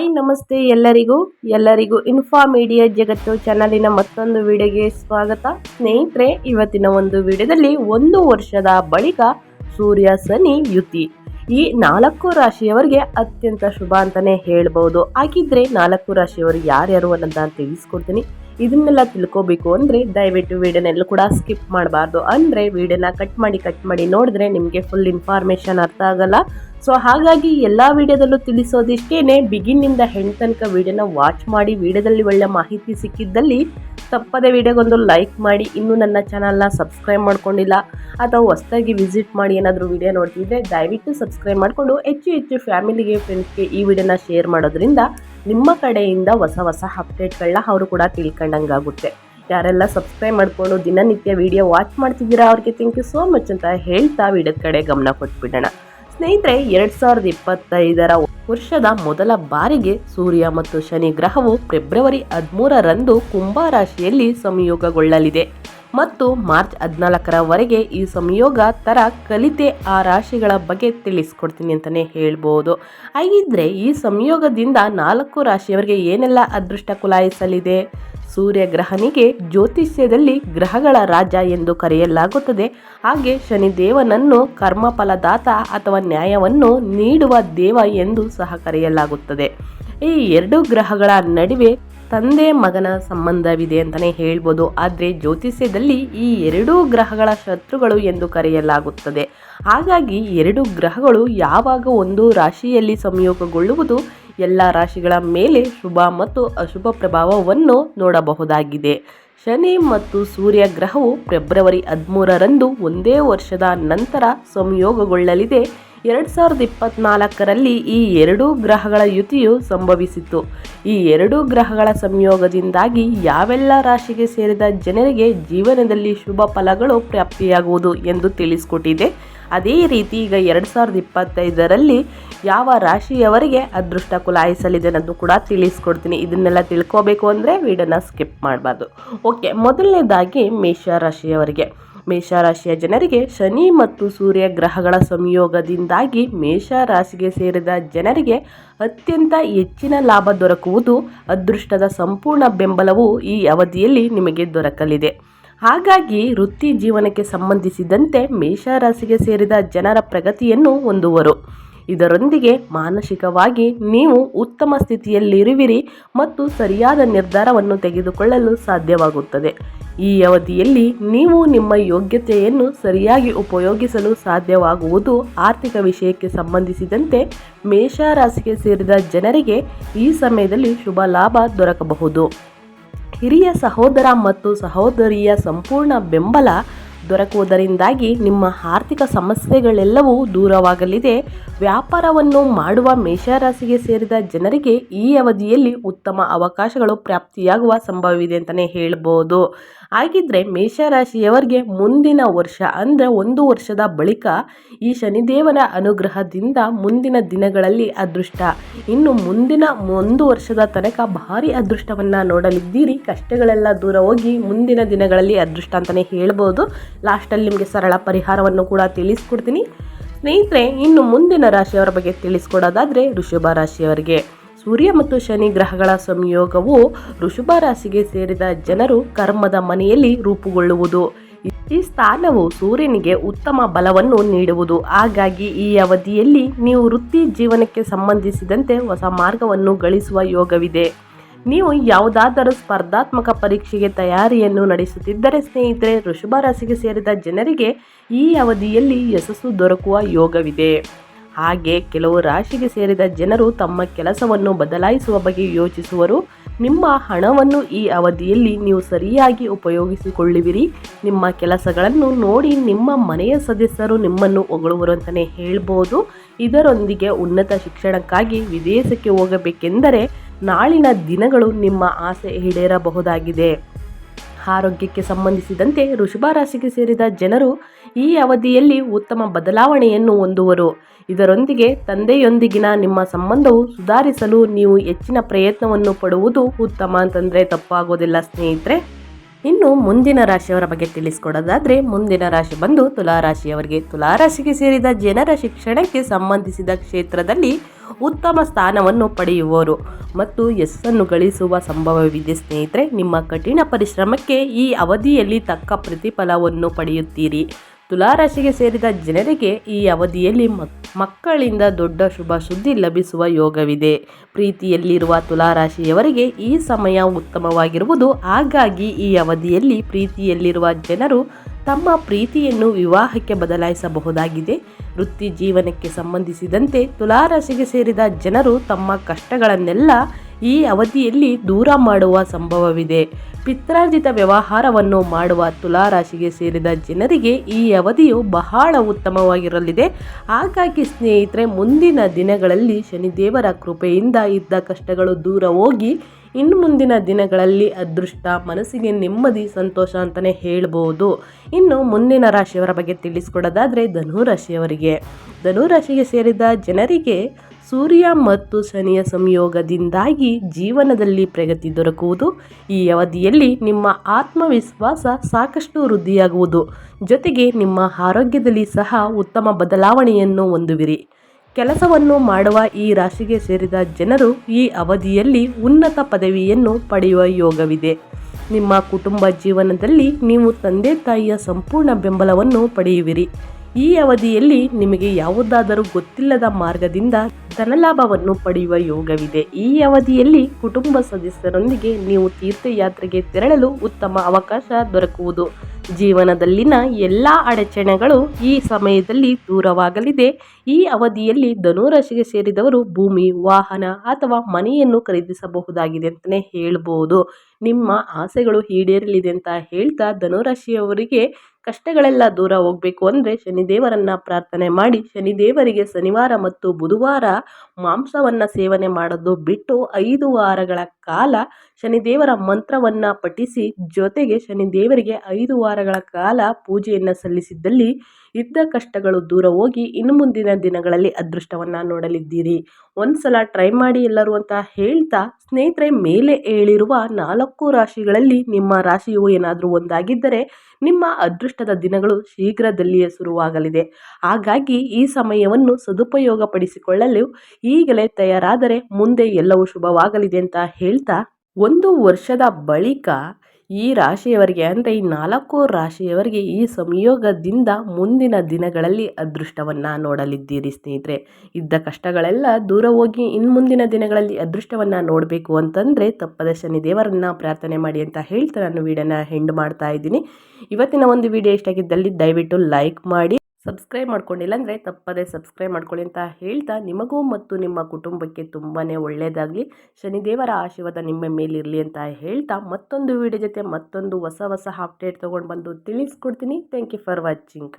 Hi ನಮಸ್ತೆ ಎಲ್ಲರಿಗೂ. ಎಲ್ಲರಿಗೂ ಇನ್ಫಾ ಮೀಡಿಯಾ ಜಗತ್ತು ಚಾನಲಿನ ಮತ್ತೊಂದು ವಿಡಿಯೋಗೆ ಸ್ವಾಗತ. ಸ್ನೇಹಿತರೆ, ಇವತ್ತಿನ ಒಂದು ವಿಡಿಯೋದಲ್ಲಿ ಒಂದು ವರ್ಷದ ಬಳಿಕ ಸೂರ್ಯ ಸನಿ ಯುತಿ. ಈ ನಾಲ್ಕು ರಾಶಿಯವರಿಗೆ ಅತ್ಯಂತ ಶುಭ ಅಂತಲೇ ಹೇಳ್ಬೋದು. ಹಾಗಿದ್ರೆ ನಾಲ್ಕು ರಾಶಿಯವರು ಯಾರ್ಯಾರು ಅಂತ ತಿಳಿಸ್ಕೊಡ್ತೀನಿ. ಇದನ್ನೆಲ್ಲ ತಿಳ್ಕೊಬೇಕು ಅಂದರೆ ದಯವಿಟ್ಟು ವಿಡಿಯೋನೆಲ್ಲೂ ಕೂಡ ಸ್ಕಿಪ್ ಮಾಡಬಾರ್ದು. ಅಂದರೆ ವಿಡಿಯೋನ ಕಟ್ ಮಾಡಿ ಕಟ್ ಮಾಡಿ ನೋಡಿದ್ರೆ ನಿಮಗೆ ಫುಲ್ ಇನ್ಫಾರ್ಮೇಷನ್ ಅರ್ಥ ಆಗಲ್ಲ. ಸೊ ಹಾಗಾಗಿ ಎಲ್ಲ ವಿಡಿಯೋದಲ್ಲೂ ತಿಳಿಸೋದಿಷ್ಟೇ ಬಿಗಿನ್ನಿಂದ ಹೆಣ್ ತನಕ ವಿಡಿಯೋನ ವಾಚ್ ಮಾಡಿ, ವಿಡಿಯೋದಲ್ಲಿ ಒಳ್ಳೆ ಮಾಹಿತಿ ಸಿಕ್ಕಿದ್ದಲ್ಲಿ ತಪ್ಪದೆ ವಿಡಿಯೋಗೊಂದು ಲೈಕ್ ಮಾಡಿ. ಇನ್ನೂ ನನ್ನ ಚಾನಲ್ನ ಸಬ್ಸ್ಕ್ರೈಬ್ ಮಾಡ್ಕೊಂಡಿಲ್ಲ, ಅಥವಾ ಹೊಸದಾಗಿ ವಿಸಿಟ್ ಮಾಡಿ ಏನಾದರೂ ವಿಡಿಯೋ ನೋಡ್ತಿದ್ರೆ ದಯವಿಟ್ಟು ಸಬ್ಸ್ಕ್ರೈಬ್ ಮಾಡಿಕೊಂಡು ಹೆಚ್ಚು ಹೆಚ್ಚು ಫ್ಯಾಮಿಲಿಗೆ ಫ್ರೆಂಡ್ಸ್ಗೆ ಈ ವಿಡಿಯೋನ ಶೇರ್ ಮಾಡೋದ್ರಿಂದ ನಿಮ್ಮ ಕಡೆಯಿಂದ ಹೊಸ ಹೊಸ ಅಪ್ಡೇಟ್ಗಳನ್ನ ಅವರು ಕೂಡ ತಿಳ್ಕೊಂಡಂಗಾಗುತ್ತೆ. ಯಾರೆಲ್ಲ ಸಬ್ಸ್ಕ್ರೈಬ್ ಮಾಡಿಕೊಂಡು ದಿನನಿತ್ಯ ವಿಡಿಯೋ ವಾಚ್ ಮಾಡ್ತಿದ್ದೀರಾ, ಅವ್ರಿಗೆ ಥ್ಯಾಂಕ್ ಯು ಸೋ ಮಚ್ ಅಂತ ಹೇಳ್ತಾ ವಿಡಿಯೋದ ಕಡೆ ಗಮನ ಕೊಟ್ಬಿಡೋಣ. ಸ್ನೇಹಿತರೆ, ಎರಡು ಸಾವಿರದ ಇಪ್ಪತ್ತೈದರ ವರ್ಷದ ಮೊದಲ ಬಾರಿಗೆ ಸೂರ್ಯ ಮತ್ತು ಶನಿ ಗ್ರಹವು ಫೆಬ್ರವರಿ ಹದಿಮೂರರಂದು ಕುಂಭ ರಾಶಿಯಲ್ಲಿ ಸಂಯೋಗಗೊಳ್ಳಲಿದೆ. ಮತ್ತು ಮಾರ್ಚ್ ಹದಿನಾಲ್ಕರವರೆಗೆ ಈ ಸಂಯೋಗ ತರ ಕಲಿತೆ ಆ ರಾಶಿಗಳ ಬಗ್ಗೆ ತಿಳಿಸ್ಕೊಡ್ತೀನಿ ಅಂತಲೇ ಹೇಳ್ಬೋದು. ಹಾಗಿದ್ರೆ ಈ ಸಂಯೋಗದಿಂದ ನಾಲ್ಕು ರಾಶಿಯವರಿಗೆ ಏನೆಲ್ಲ ಅದೃಷ್ಟ ಕುಲಾಯಿಸಲಿದೆ? ಸೂರ್ಯ ಗ್ರಹನಿಗೆ ಜ್ಯೋತಿಷ್ಯದಲ್ಲಿ ಗ್ರಹಗಳ ರಾಜ ಎಂದು ಕರೆಯಲಾಗುತ್ತದೆ. ಹಾಗೆ ಶನಿದೇವನನ್ನು ಕರ್ಮಫಲದಾತ ಅಥವಾ ನ್ಯಾಯವನ್ನು ನೀಡುವ ದೇವ ಎಂದು ಸಹ ಕರೆಯಲಾಗುತ್ತದೆ. ಈ ಎರಡು ಗ್ರಹಗಳ ನಡುವೆ ತಂದೆ ಮಗನ ಸಂಬಂಧವಿದೆ ಅಂತಲೇ ಹೇಳ್ಬೋದು. ಆದರೆ ಜ್ಯೋತಿಷ್ಯದಲ್ಲಿ ಈ ಎರಡೂ ಗ್ರಹಗಳ ಶತ್ರುಗಳು ಎಂದು ಕರೆಯಲಾಗುತ್ತದೆ. ಹಾಗಾಗಿ ಎರಡು ಗ್ರಹಗಳು ಯಾವಾಗ ಒಂದು ರಾಶಿಯಲ್ಲಿ ಸಂಯೋಗಗೊಳ್ಳುವುದು ಎಲ್ಲ ರಾಶಿಗಳ ಮೇಲೆ ಶುಭ ಮತ್ತು ಅಶುಭ ಪ್ರಭಾವವನ್ನು ನೋಡಬಹುದಾಗಿದೆ. ಶನಿ ಮತ್ತು ಸೂರ್ಯ ಗ್ರಹವು ಫೆಬ್ರವರಿ ಹದಿಮೂರರಂದು ಒಂದೇ ವರ್ಷದ ನಂತರ ಸಂಯೋಗಗೊಳ್ಳಲಿದೆ. ಎರಡು ಸಾವಿರದ ಇಪ್ಪತ್ನಾಲ್ಕರಲ್ಲಿ ಈ ಎರಡೂ ಗ್ರಹಗಳ ಯುತಿಯು ಸಂಭವಿಸಿತು. ಈ ಎರಡೂ ಗ್ರಹಗಳ ಸಂಯೋಗದಿಂದಾಗಿ ಯಾವೆಲ್ಲ ರಾಶಿಗೆ ಸೇರಿದ ಜನರಿಗೆ ಜೀವನದಲ್ಲಿ ಶುಭ ಫಲಗಳು ಪ್ರಾಪ್ತಿಯಾಗುವುದು ಎಂದು ತಿಳಿಸಿಕೊಟ್ಟಿದೆ. ಅದೇ ರೀತಿ ಈಗ ಎರಡು ಸಾವಿರದ ಇಪ್ಪತ್ತೈದರಲ್ಲಿ ಯಾವ ರಾಶಿಯವರಿಗೆ ಅದೃಷ್ಟ ಕುಲಾಯಿಸಲಿದೆ ಅನ್ನೋದು ಕೂಡ ತಿಳಿಸ್ಕೊಡ್ತೀನಿ. ಇದನ್ನೆಲ್ಲ ತಿಳ್ಕೋಬೇಕು ಅಂದರೆ ವಿಡಿಯೋನ ಸ್ಕಿಪ್ ಮಾಡಬಾರ್ದು. ಓಕೆ, ಮೊದಲನೇದಾಗಿ ಮೇಷರಾಶಿಯವರಿಗೆ ಮೇಷರಾಶಿಯ ಜನರಿಗೆ ಶನಿ ಮತ್ತು ಸೂರ್ಯ ಗ್ರಹಗಳ ಸಂಯೋಗದಿಂದಾಗಿ ಮೇಷರಾಶಿಗೆ ಸೇರಿದ ಜನರಿಗೆ ಅತ್ಯಂತ ಹೆಚ್ಚಿನ ಲಾಭ ದೊರಕುವುದು ಅದೃಷ್ಟದ ಸಂಪೂರ್ಣ ಬೆಂಬಲವು ಈ ಅವಧಿಯಲ್ಲಿ ನಿಮಗೆ ದೊರಕಲಿದೆ. ಹಾಗಾಗಿ ವೃತ್ತಿ ಜೀವನಕ್ಕೆ ಸಂಬಂಧಿಸಿದಂತೆ ಮೇಷರಾಶಿಗೆ ಸೇರಿದ ಜನರ ಪ್ರಗತಿಯನ್ನು ಹೊಂದುವರು. ಇದರೊಂದಿಗೆ ಮಾನಸಿಕವಾಗಿ ನೀವು ಉತ್ತಮ ಸ್ಥಿತಿಯಲ್ಲಿರುವಿರಿ ಮತ್ತು ಸರಿಯಾದ ನಿರ್ಧಾರವನ್ನು ತೆಗೆದುಕೊಳ್ಳಲು ಸಾಧ್ಯವಾಗುತ್ತದೆ. ಈ ಅವಧಿಯಲ್ಲಿ ನೀವು ನಿಮ್ಮ ಯೋಗ್ಯತೆಯನ್ನು ಸರಿಯಾಗಿ ಉಪಯೋಗಿಸಲು ಸಾಧ್ಯವಾಗುವುದು ಆರ್ಥಿಕ ವಿಷಯಕ್ಕೆ ಸಂಬಂಧಿಸಿದಂತೆ ಮೇಷರಾಶಿಗೆ ಸೇರಿದ ಜನರಿಗೆ ಈ ಸಮಯದಲ್ಲಿ ಶುಭ ಲಾಭ ದೊರಕಬಹುದು. ಹಿರಿಯ ಸಹೋದರ ಮತ್ತು ಸಹೋದರಿಯ ಸಂಪೂರ್ಣ ಬೆಂಬಲ ದೊರಕುವುದರಿಂದಾಗಿ ನಿಮ್ಮ ಆರ್ಥಿಕ ಸಮಸ್ಯೆಗಳೆಲ್ಲವೂ ದೂರವಾಗಲಿದೆ. ವ್ಯಾಪಾರವನ್ನು ಮಾಡುವ ಮೇಷರಾಶಿಗೆ ಸೇರಿದ ಜನರಿಗೆ ಈ ಅವಧಿಯಲ್ಲಿ ಉತ್ತಮ ಅವಕಾಶಗಳು ಪ್ರಾಪ್ತಿಯಾಗುವ ಸಂಭವವಿದೆ ಅಂತಲೇ ಹೇಳ್ಬೋದು. ಹಾಗಿದ್ರೆ ಮೇಷರಾಶಿಯವರಿಗೆ ಮುಂದಿನ ವರ್ಷ ಅಂದರೆ ಒಂದು ವರ್ಷದ ಬಳಿಕ ಈ ಶನಿದೇವನ ಅನುಗ್ರಹದಿಂದ ಮುಂದಿನ ದಿನಗಳಲ್ಲಿ ಅದೃಷ್ಟ. ಇನ್ನು ಮುಂದಿನ ಒಂದು ವರ್ಷದ ತನಕ ಭಾರಿ ಅದೃಷ್ಟವನ್ನು ನೋಡಲಿದ್ದೀರಿ. ಕಷ್ಟಗಳೆಲ್ಲ ದೂರ ಹೋಗಿ ಮುಂದಿನ ದಿನಗಳಲ್ಲಿ ಅದೃಷ್ಟ ಅಂತಲೇ ಹೇಳ್ಬೋದು. ಲಾಸ್ಟಲ್ಲಿ ನಿಮಗೆ ಸರಳ ಪರಿಹಾರವನ್ನು ಕೂಡ ತಿಳಿಸ್ಕೊಡ್ತೀನಿ. ಸ್ನೇಹಿತರೆ, ಇನ್ನು ಮುಂದಿನ ರಾಶಿಯವರ ಬಗ್ಗೆ ತಿಳಿಸ್ಕೊಡೋದಾದರೆ ಋಷಭ ರಾಶಿಯವರಿಗೆ. ಸೂರ್ಯ ಮತ್ತು ಶನಿ ಗ್ರಹಗಳ ಸಂಯೋಗವು ಋಷಭ ರಾಶಿಗೆ ಸೇರಿದ ಜನರು ಕರ್ಮದ ಮನೆಯಲ್ಲಿ ರೂಪುಗೊಳ್ಳುವುದು. ಈ ಸ್ಥಾನವು ಸೂರ್ಯನಿಗೆ ಉತ್ತಮ ಬಲವನ್ನು ನೀಡುವುದು. ಹಾಗಾಗಿ ಈ ಅವಧಿಯಲ್ಲಿ ನೀವು ವೃತ್ತಿ ಜೀವನಕ್ಕೆ ಸಂಬಂಧಿಸಿದಂತೆ ಹೊಸ ಮಾರ್ಗವನ್ನು ಗಳಿಸುವ ಯೋಗವಿದೆ. ನೀವು ಯಾವುದಾದರೂ ಸ್ಪರ್ಧಾತ್ಮಕ ಪರೀಕ್ಷೆಗೆ ತಯಾರಿಯನ್ನು ನಡೆಸುತ್ತಿದ್ದರೆ ಸ್ನೇಹಿತರೆ, ವೃಷಭ ರಾಶಿಗೆ ಸೇರಿದ ಜನರಿಗೆ ಈ ಅವಧಿಯಲ್ಲಿ ಯಶಸ್ಸು ದೊರಕುವ ಯೋಗವಿದೆ. ಹಾಗೆ ಕೆಲವು ರಾಶಿಗೆ ಸೇರಿದ ಜನರು ತಮ್ಮ ಕೆಲಸವನ್ನು ಬದಲಾಯಿಸುವ ಬಗ್ಗೆ ಯೋಚಿಸುವರು. ನಿಮ್ಮ ಹಣವನ್ನು ಈ ಅವಧಿಯಲ್ಲಿ ನೀವು ಸರಿಯಾಗಿ ಉಪಯೋಗಿಸಿಕೊಳ್ಳುವಿರಿ. ನಿಮ್ಮ ಕೆಲಸಗಳನ್ನು ನೋಡಿ ನಿಮ್ಮ ಮನೆಯ ಸದಸ್ಯರು ನಿಮ್ಮನ್ನು ಹೊಗಳುವರು ಅಂತಲೇ ಹೇಳ್ಬೋದು. ಇದರೊಂದಿಗೆ ಉನ್ನತ ಶಿಕ್ಷಣಕ್ಕಾಗಿ ವಿದೇಶಕ್ಕೆ ಹೋಗಬೇಕೆಂದರೆ ನಾಳಿನ ದಿನಗಳು ನಿಮ್ಮ ಆಸೆ ಈಡೇರಬಹುದಾಗಿದೆ. ಆರೋಗ್ಯಕ್ಕೆ ಸಂಬಂಧಿಸಿದಂತೆ ವೃಷಭ ರಾಶಿಗೆ ಸೇರಿದ ಜನರು ಈ ಅವಧಿಯಲ್ಲಿ ಉತ್ತಮ ಬದಲಾವಣೆಯನ್ನು ಹೊಂದುವರು. ಇದರೊಂದಿಗೆ ತಂದೆಯೊಂದಿಗಿನ ನಿಮ್ಮ ಸಂಬಂಧವು ಸುಧಾರಿಸಲು ನೀವು ಹೆಚ್ಚಿನ ಪ್ರಯತ್ನವನ್ನು ಪಡುವುದು ಉತ್ತಮ. ಅಂತಂದರೆ ತಪ್ಪಾಗೋದಿಲ್ಲ ಸ್ನೇಹಿತರೆ. ಇನ್ನು ಮುಂದಿನ ರಾಶಿಯವರ ಬಗ್ಗೆ ತಿಳಿಸ್ಕೊಡೋದಾದರೆ, ಮುಂದಿನ ರಾಶಿ ಬಂದು ತುಲಾರಾಶಿಯವರಿಗೆ. ತುಲಾರಾಶಿಗೆ ಸೇರಿದ ಜನರ ಶಿಕ್ಷಣಕ್ಕೆ ಸಂಬಂಧಿಸಿದ ಕ್ಷೇತ್ರದಲ್ಲಿ ಉತ್ತಮ ಸ್ಥಾನವನ್ನು ಪಡೆಯುವವರು. ಮತ್ತು ಯಶಸ್ಸನ್ನು ಗಳಿಸುವ ಸಂಭವವಿದೆ, ಸ್ನೇಹಿತರೆ. ನಿಮ್ಮ ಕಠಿಣ ಪರಿಶ್ರಮಕ್ಕೆ ಈ ಅವಧಿಯಲ್ಲಿ ತಕ್ಕ ಪ್ರತಿಫಲವನ್ನು ಪಡೆಯುತ್ತೀರಿ. ತುಲಾರಾಶಿಗೆ ಸೇರಿದ ಜನರಿಗೆ ಈ ಅವಧಿಯಲ್ಲಿ ಮಕ್ಕಳಿಂದ ದೊಡ್ಡ ಶುಭ ಸುದ್ದಿ ಲಭಿಸುವ ಯೋಗವಿದೆ. ಪ್ರೀತಿಯಲ್ಲಿರುವ ತುಲಾರಾಶಿಯವರಿಗೆ ಈ ಸಮಯ ಉತ್ತಮವಾಗಿರುವುದು, ಹಾಗಾಗಿ ಈ ಅವಧಿಯಲ್ಲಿ ಪ್ರೀತಿಯಲ್ಲಿರುವ ಜನರು ತಮ್ಮ ಪ್ರೀತಿಯನ್ನು ವಿವಾಹಕ್ಕೆ ಬದಲಾಯಿಸಬಹುದಾಗಿದೆ. ವೃತ್ತಿ ಜೀವನಕ್ಕೆ ಸಂಬಂಧಿಸಿದಂತೆ ತುಲಾರಾಶಿಗೆ ಸೇರಿದ ಜನರು ತಮ್ಮ ಕಷ್ಟಗಳನ್ನೆಲ್ಲ ಈ ಅವಧಿಯಲ್ಲಿ ದೂರ ಮಾಡುವ ಸಂಭವವಿದೆ. ಪಿತ್ರಾರ್ಜಿತ ವ್ಯವಹಾರವನ್ನು ಮಾಡುವ ತುಲಾರಾಶಿಗೆ ಸೇರಿದ ಜನರಿಗೆ ಈ ಅವಧಿಯು ಬಹಳ ಉತ್ತಮವಾಗಿರಲಿದೆ. ಹಾಗಾಗಿ ಸ್ನೇಹಿತರೆ, ಮುಂದಿನ ದಿನಗಳಲ್ಲಿ ಶನಿದೇವರ ಕೃಪೆಯಿಂದ ಇದ್ದ ಕಷ್ಟಗಳು ದೂರ ಹೋಗಿ, ಇನ್ನು ಮುಂದಿನ ದಿನಗಳಲ್ಲಿ ಅದೃಷ್ಟ, ಮನಸ್ಸಿಗೆ ನೆಮ್ಮದಿ, ಸಂತೋಷ ಅಂತಲೇ ಹೇಳ್ಬೋದು. ಇನ್ನು ಮುಂದಿನ ರಾಶಿಯವರ ಬಗ್ಗೆ ತಿಳಿಸ್ಕೊಡೋದಾದರೆ ಧನುರಾಶಿಯವರಿಗೆ. ಧನುರಾಶಿಗೆ ಸೇರಿದ ಜನರಿಗೆ ಸೂರ್ಯ ಮತ್ತು ಶನಿಯ ಸಂಯೋಗದಿಂದಾಗಿ ಜೀವನದಲ್ಲಿ ಪ್ರಗತಿ ದೊರಕುವುದು. ಈ ಅವಧಿಯಲ್ಲಿ ನಿಮ್ಮ ಆತ್ಮವಿಶ್ವಾಸ ಸಾಕಷ್ಟು ವೃದ್ಧಿಯಾಗುವುದು. ಜೊತೆಗೆ ನಿಮ್ಮ ಆರೋಗ್ಯದಲ್ಲಿ ಸಹ ಉತ್ತಮ ಬದಲಾವಣೆಯನ್ನು ಹೊಂದುವಿರಿ. ಕೆಲಸವನ್ನು ಮಾಡುವ ಈ ರಾಶಿಗೆ ಸೇರಿದ ಜನರು ಈ ಅವಧಿಯಲ್ಲಿ ಉನ್ನತ ಪದವಿಯನ್ನು ಪಡೆಯುವ ಯೋಗವಿದೆ. ನಿಮ್ಮ ಕುಟುಂಬ ಜೀವನದಲ್ಲಿ ನೀವು ತಂದೆ ತಾಯಿಯ ಸಂಪೂರ್ಣ ಬೆಂಬಲವನ್ನು ಪಡೆಯುವಿರಿ. ಈ ಅವಧಿಯಲ್ಲಿ ನಿಮಗೆ ಯಾವುದಾದರೂ ಗೊತ್ತಿಲ್ಲದ ಮಾರ್ಗದಿಂದ ಧನಲಾಭವನ್ನು ಪಡೆಯುವ ಯೋಗವಿದೆ. ಈ ಅವಧಿಯಲ್ಲಿ ಕುಟುಂಬ ಸದಸ್ಯರೊಂದಿಗೆ ನೀವು ತೀರ್ಥಯಾತ್ರೆಗೆ ತೆರಳಲು ಉತ್ತಮ ಅವಕಾಶ ದೊರಕುವುದು. ಜೀವನದಲ್ಲಿನ ಎಲ್ಲ ಅಡಚಣೆಗಳು ಈ ಸಮಯದಲ್ಲಿ ದೂರವಾಗಲಿದೆ. ಈ ಅವಧಿಯಲ್ಲಿ ಧನುರಾಶಿಗೆ ಸೇರಿದವರು ಭೂಮಿ, ವಾಹನ ಅಥವಾ ಮನೆಯನ್ನು ಖರೀದಿಸಬಹುದಾಗಿದೆ ಅಂತಲೇ ಹೇಳ್ಬೋದು. ನಿಮ್ಮ ಆಸೆಗಳು ಈಡೇರಲಿದೆ ಅಂತ ಹೇಳ್ತಾ ಧನುರಾಶಿಯವರಿಗೆ ಕಷ್ಟಗಳೆಲ್ಲ ದೂರ ಹೋಗ್ಬೇಕು ಅಂದರೆ ಶನಿದೇವರನ್ನು ಪ್ರಾರ್ಥನೆ ಮಾಡಿ ಶನಿದೇವರಿಗೆ ಶನಿವಾರ ಮತ್ತು ಬುಧವಾರ ಮಾಂಸವನ್ನು ಸೇವನೆ ಮಾಡೋದು ಬಿಟ್ಟು ಐದು ವಾರಗಳ ಕಾಲ ಶನಿದೇವರ ಮಂತ್ರವನ್ನು ಪಠಿಸಿ ಜೊತೆಗೆ ಶನಿದೇವರಿಗೆ ಐದು ವಾರಗಳ ಕಾಲ ಪೂಜೆಯನ್ನು ಸಲ್ಲಿಸಿದ್ದಲ್ಲಿ ಇದ್ದ ಕಷ್ಟಗಳು ದೂರ ಹೋಗಿ ಇನ್ನು ಮುಂದಿನ ದಿನಗಳಲ್ಲಿ ಅದೃಷ್ಟವನ್ನು ನೋಡಲಿದ್ದೀರಿ. ಒಂದ್ಸಲ ಟ್ರೈ ಮಾಡಿ ಎಲ್ಲರೂ ಅಂತ ಹೇಳ್ತಾ ಸ್ನೇಹಿತರೆ ಮೇಲೆ ಹೇಳಿರುವ ನಾಲ್ಕು ರಾಶಿಗಳಲ್ಲಿ ನಿಮ್ಮ ರಾಶಿಯು ಏನಾದರೂ ಒಂದಾಗಿದ್ದರೆ ನಿಮ್ಮ ಅದೃಷ್ಟದ ದಿನಗಳು ಶೀಘ್ರದಲ್ಲಿಯೇ ಶುರುವಾಗಲಿದೆ. ಹಾಗಾಗಿ ಈ ಸಮಯವನ್ನು ಸದುಪಯೋಗಪಡಿಸಿಕೊಳ್ಳಲು ಈಗಲೇ ತಯಾರಾದರೆ ಮುಂದೆ ಎಲ್ಲವೂ ಶುಭವಾಗಲಿದೆ ಅಂತ ಹೇಳ್ತಾ ಒಂದು ವರ್ಷದ ಬಳಿಕ ಈ ರಾಶಿಯವರಿಗೆ ಅಂದರೆ ಈ ನಾಲ್ಕು ರಾಶಿಯವರಿಗೆ ಈ ಸಂಯೋಗದಿಂದ ಮುಂದಿನ ದಿನಗಳಲ್ಲಿ ಅದೃಷ್ಟವನ್ನು ನೋಡಲಿದ್ದೀರಿ ಸ್ನೇಹಿತರೆ. ಇದ್ದ ಕಷ್ಟಗಳೆಲ್ಲ ದೂರ ಹೋಗಿ ಇನ್ನು ಮುಂದಿನ ದಿನಗಳಲ್ಲಿ ಅದೃಷ್ಟವನ್ನು ನೋಡಬೇಕು ಅಂತಂದರೆ ತಪ್ಪದ ಶನಿ ದೇವರನ್ನು ಪ್ರಾರ್ಥನೆ ಮಾಡಿ ಅಂತ ಹೇಳ್ತಾ ನಾನು ವಿಡಿಯೋನ ಹೆಂಡ್ ಮಾಡ್ತಾ ಇದ್ದೀನಿ. ಇವತ್ತಿನ ಒಂದು ವಿಡಿಯೋ ಇಷ್ಟಾಗಿದ್ದಲ್ಲಿ ದಯವಿಟ್ಟು ಲೈಕ್ ಮಾಡಿ. ಸಬ್ಸ್ಕ್ರೈಬ್ ಮಾಡ್ಕೊಂಡಿಲ್ಲ ಅಂದರೆ ತಪ್ಪದೇ ಸಬ್ಸ್ಕ್ರೈಬ್ ಮಾಡ್ಕೊಳ್ಳಿ ಅಂತ ಹೇಳ್ತಾ ನಿಮಗೂ ಮತ್ತು ನಿಮ್ಮ ಕುಟುಂಬಕ್ಕೆ ತುಂಬಾ ಒಳ್ಳೆಯದಾಗಲಿ ಶನಿದೇವರ ಆಶೀರ್ವಾದ ನಿಮ್ಮ ಮೇಲಿರಲಿ ಅಂತ ಹೇಳ್ತಾ ಮತ್ತೊಂದು ವಿಡಿಯೋ ಜೊತೆ ಮತ್ತೊಂದು ಹೊಸ ಹೊಸ ಅಪ್ಡೇಟ್ ತೊಗೊಂಡು ಬಂದು ತಿಳಿಸ್ಕೊಡ್ತೀನಿ. Thank you for watching